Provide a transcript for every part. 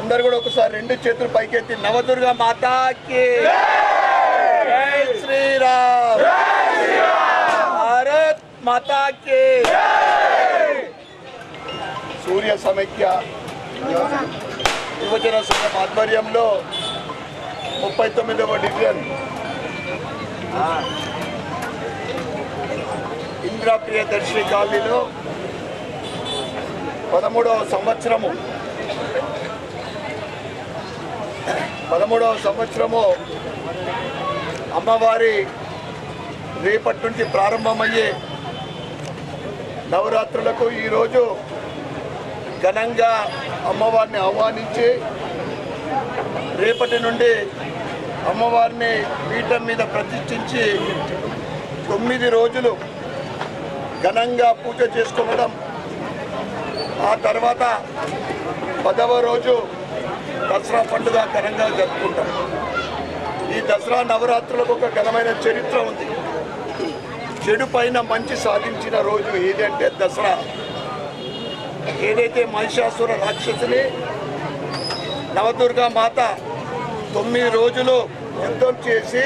అందరు కూడా ఒకసారి రెండు చేతులు పైకెత్తి నవదుర్గ మాతాకి. జై శ్రీరామ్. భారత్ మాతాకి. సూర్య సమైక్య. యువజన సంఘం ఆధ్వర్యంలో ముప్పై తొమ్మిదవ డివిజన్. ఇందిరా ప్రియదర్శిని కాలనీలో పదమూడవ సంవత్సరము. పదమూడవ సంవత్సరము అమ్మవారి రేపటి నుండి ప్రారంభమయ్యే నవరాత్రులకు ఈరోజు ఘనంగా అమ్మవారిని ఆహ్వానించి రేపటి నుండి అమ్మవారిని పీఠం మీద ప్రతిష్ఠించి తొమ్మిది రోజులు ఘనంగా పూజ చేసుకోవడం ఆ తర్వాత పదవ రోజు దసరా పండుగ ఘనంగా జరుపుకుంటాం. ఈ దసరా నవరాత్రులకు ఒక ఘనమైన చరిత్ర ఉంది. చెడు పైన మంచి సాధించిన రోజు ఏదంటే దసరా. ఏదైతే మహిషాసుర రాక్షసుని నవదుర్గా మాత తొమ్మిది రోజులు యుద్ధం చేసి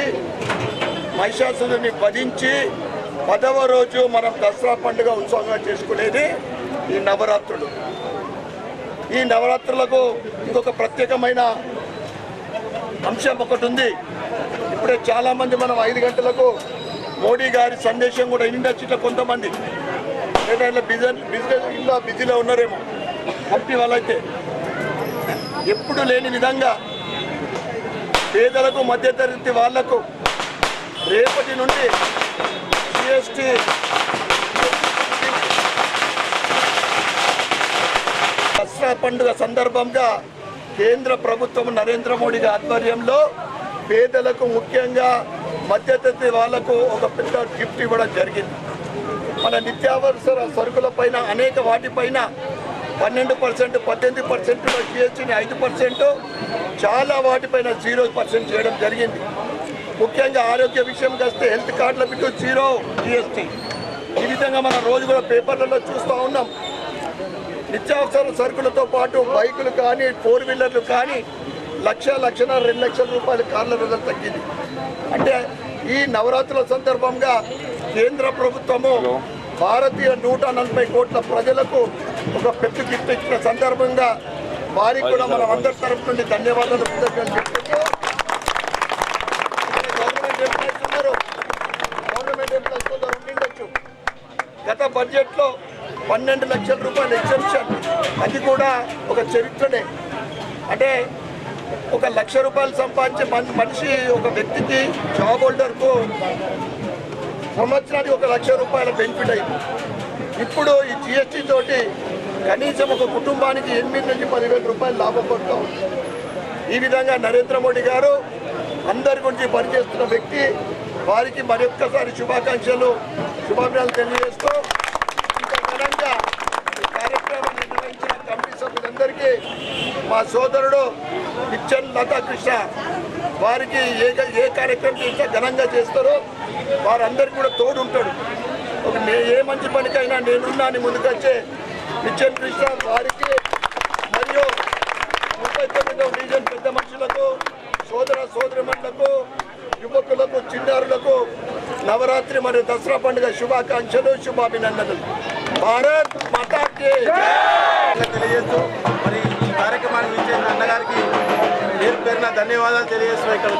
మహిషాసురుని వధించి పదవ రోజు మనం దసరా పండుగ ఉత్సవంగా చేసుకునేది ఈ నవరాత్రులు. ఈ నవరాత్రులకు ఇంకొక ప్రత్యేకమైన అంశం ఒకటి ఉంది. ఇప్పుడే చాలామంది మనం ఐదు గంటలకు మోడీ గారి సందేశం కూడా ఇండస్ట్రీలో కొంతమంది లేదా ఇలా బిజినెస్ బిజినెస్ ఇలా బిజీలో ఉన్నారేమో. కంపెనీ వాళ్ళైతే. ఎప్పుడు లేని విధంగా పేదలకు మధ్యతరగతి వాళ్ళకు రేపటి నుండి జిఎస్టీ దసరా పండుగ సందర్భంగా కేంద్ర ప్రభుత్వం నరేంద్ర మోడీ ఆధ్వర్యంలో పేదలకు ముఖ్యంగా మధ్యతరగతి వాళ్ళకు ఒక పెద్ద గిఫ్ట్ ఇవ్వడం జరిగింది. మన నిత్యావసర సరుకుల పైన అనేక వాటిపైన పన్నెండు పర్సెంట్ పద్దెనిమిది పర్సెంట్ జిఎస్టీని ఐదు పర్సెంట్ చాలా వాటిపైన జీరో పర్సెంట్ చేయడం జరిగింది. ముఖ్యంగా ఆరోగ్య విషయంకి వస్తే హెల్త్ కార్డుల బిట్టు జీరో జిఎస్టీ. ఈ విధంగా మనం రోజు కూడా పేపర్లలో చూస్తూ ఉన్నాం. నిత్యావసర సరుకులతో పాటు బైకులు కానీ ఫోర్ వీలర్లు కానీ లక్ష లక్షన్నర రెండు లక్షల రూపాయల కార్ల ధరలు తగ్గింది. అంటే ఈ నవరాత్రుల సందర్భంగా కేంద్ర ప్రభుత్వము భారతీయ నూట నలభై కోట్ల ప్రజలకు ఒక పెద్ద గిఫ్ట్ ఇచ్చిన సందర్భంగా వారికి కూడా మనం అందరి తరపు నుండి ధన్యవాదాలు కృతజ్ఞతలు గవర్నమెంట్ ఎంప్లాయీస్ ఉన్నారు గవర్నమెంట్ ఎంప్లాయీస్ కొందరు ఉండిండొచ్చు. గత బడ్జెట్లో పన్నెండు లక్షల రూపాయలు ఎగ్జంప్షన్ అది కూడా ఒక చరిత్రనే. అంటే ఒక లక్ష రూపాయలు సంపాదించే మనిషి ఒక వ్యక్తికి జాబ్ హోల్డర్కు సంవత్సరానికి ఒక లక్ష రూపాయల బెనిఫిట్ అయింది. ఇప్పుడు ఈ జిఎస్టీ తోటి కనీసం ఒక కుటుంబానికి ఎనిమిది నుంచి పదివేల రూపాయలు లాభం పడతాం ఈ విధంగా నరేంద్ర మోడీ గారు అందరి గురించి పనిచేస్తున్న వ్యక్తి వారికి మరొక్కసారి శుభాకాంక్షలు శుభాభినందనలు తెలియజేస్తూ ఇంత ఘనంగా ఈ సహకరించిన నిర్వహించిన కమిటీ సభ్యులందరికీ మా సోదరుడు కిచ్చన్ లతా కృష్ణ వారికి ఏ ఏ కార్యక్రమం చేసినా ఘనంగా చేస్తారో. వారందరికీ కూడా తోడు ఉంటాడు ఒక ఏ మంచి పనికైనా నేనున్నా అని ముందుకొచ్చే నిత్యన్ కృష్ణ వారికి మరియు ముప్పై తొమ్మిదవ డివిజన్ పెద్ద మనుషులకు సోదర సోదరిమణులకు యువకులకు చిన్నారులకు నవరాత్రి మరియు దసరా పండుగ శుభాకాంక్షలు శుభాభినందనలు. భారత్ మాతాకి తెలియజేస్తూ మరి ఈ కార్యక్రమాన్ని ఇచ్చే అన్నగారికి పేరు పేరున ధన్యవాదాలు తెలియజేస్తున్నాం ఇక్కడ